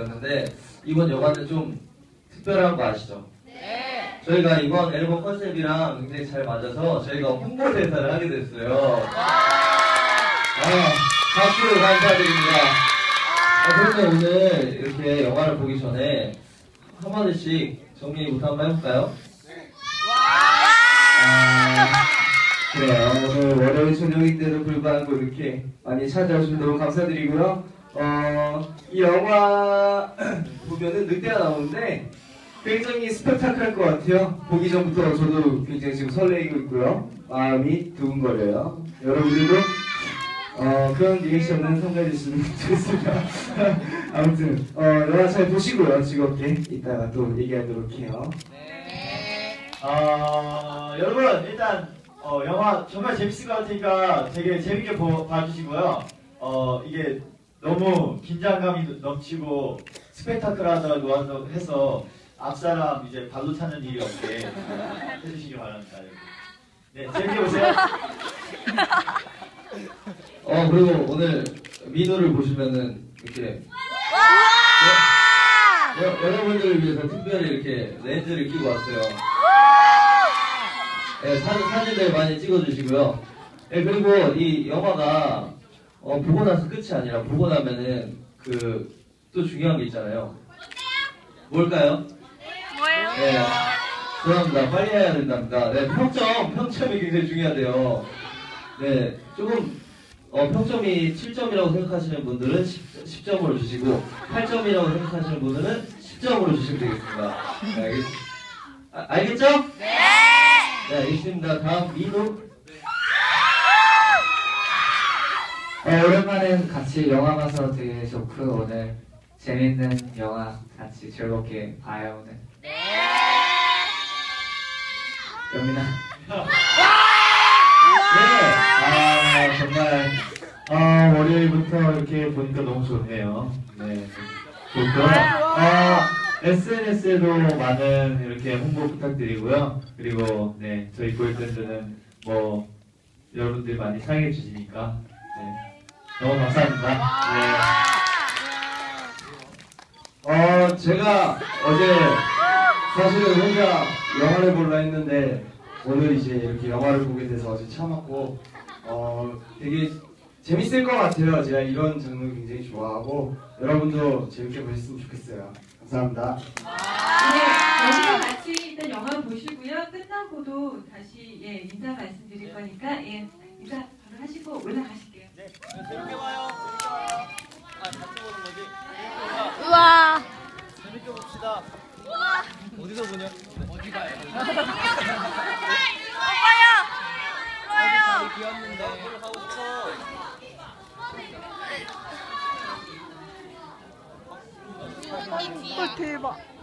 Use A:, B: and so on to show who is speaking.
A: 였는데 이번 영화는 좀 특별한 거 아시죠? 네. 저희가 이번 앨범 컨셉이랑 굉장히 잘 맞아서 저희가 홍보 대사를 하게 됐어요. 아, 박수 감사드립니다. 아, 그러면 오늘 이렇게 영화를 보기 전에 한마디씩 정리부터 한번 해볼까요? 아, 그래요. 오늘 월요일 저녁인데도 불구하고 이렇게 많이 찾아주셔서 너무 감사드리고요. 어, 이 영화 보면은 늑대가 나오는데 굉장히 스펙타클할 것 같아요. 보기 전부터 저도 굉장히 지금 설레이고 있고요. 마음이 두근거려요. 여러분들도 어, 그런 리액션은 참가해 주시면 좋겠습니다. 아무튼 어, 영화 잘 보시고요. 즐겁게 이따가 또 얘기하도록 해요.
B: 어, 여러분 일단 어, 영화 정말 재밌을 것 같으니까 되게 재밌게 보, 봐주시고요. 어, 이게 너무 긴장감이 넘치고 스펙타클하다고 해서 앞사람 이제 발로 차는 일이 없게 해주시기 바랍니다. 네, 재밌게 보세요.
A: 어 그리고 오늘 민호를 보시면은 이렇게 여, 여, 여러분들을 위해서 특별히 이렇게 렌즈를 끼고 왔어요. 네, 사진, 사진들 많이 찍어주시고요. 네, 그리고 이 영화가 어, 보고 나서 끝이 아니라 보고 나면은 그 또 중요한 게 있잖아요. 뭘까요?
C: 뭐예요?
A: 네, 죄송합니다. 빨리 해야 된답니다. 네, 평점, 평점이 굉장히 중요하대요. 네, 조금 어, 평점이 7점이라고 생각하시는 분들은 10, 점으로 주시고 8점이라고 생각하시는 분들은 10점으로 주시면 되겠습니다. 네, 알겠, 아, 알겠죠? 네! 네, 알겠습니다. 다음 민호.
D: 네, 오랜만에 같이 영화 봐서 되게 좋고 오늘 재밌는 영화 같이 즐겁게 봐요 오늘. 네. 영민아.
B: 네, 아 정말 어, 월요일부터 이렇게 보니까 너무 좋네요. 네, 좋고요. 어, SNS에도 많은 이렇게 홍보 부탁드리고요. 그리고 네, 저희 보이밴드는 뭐 여러분들 많이 사랑해 주시니까 네, 너무 감사합니다. 네.
A: 어, 제가 어제 사실은 혼자 영화를 보려 했는데 오늘 이제 이렇게 영화를 보게 돼서 어제 참았고 어, 되게 재밌을 것 같아요. 제가 이런 장르 굉장히 좋아하고 여러분도 재밌게 보셨으면 좋겠어요. 감사합니다.
C: 네, 같이 일단 영화 보시고요. 끝나고도 다시 예, 인사 말씀드릴 거니까 예, 인사 바로 하시고 올라가실게요.
E: 재밌게 봐요. 재밌게 봐요. 아, 같이 보는 거지.
C: 우와.
E: 재밌게 봅시다. 어디서 보냐? 어디 가요?
C: 오빠요.
E: 비었는데. 가고 싶어.
C: 어, 대박.